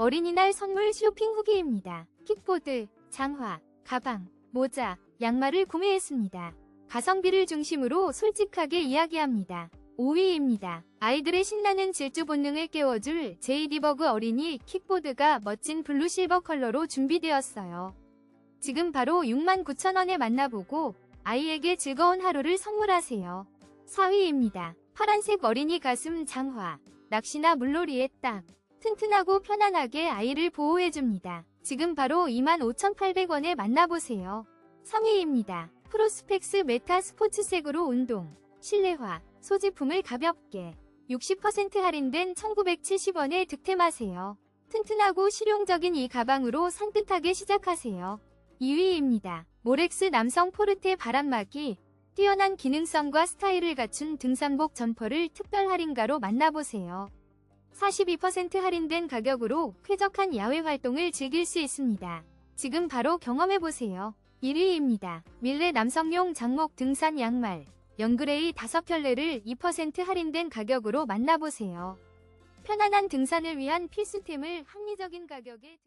어린이날 선물 쇼핑 후기입니다. 킥보드, 장화, 가방, 모자, 양말을 구매했습니다. 가성비를 중심으로 솔직하게 이야기합니다. 5위입니다. 아이들의 신나는 질주 본능을 깨워줄 제이디버그 어린이 킥보드가 멋진 블루 실버 컬러로 준비되었어요. 지금 바로 69,000원에 만나보고 아이에게 즐거운 하루를 선물하세요. 4위입니다. 파란색 어린이 가슴 장화. 낚시나 물놀이에 딱. 튼튼하고 편안하게 아이를 보호해줍니다. 지금 바로 25,800원에 만나보세요. 3위입니다. 프로스펙스 메타 스포츠색으로 운동. 실내화. 소지품을 가볍게. 60% 할인된 1970원에 득템하세요. 튼튼하고 실용적인 이 가방으로 산뜻하게 시작하세요. 2위입니다. 모렉스 남성 포르테 바람막이 뛰어난 기능성과 스타일을 갖춘 등산복 점퍼를 특별 할인가로 만나보세요. 42% 할인된 가격으로 쾌적한 야외 활동을 즐길 수 있습니다. 지금 바로 경험해보세요. 1위입니다. 밀레 남성용 장목 등산 양말 연그레이 5켤레를 2% 할인된 가격으로 만나보세요. 편안한 등산을 위한 필수템을 합리적인 가격에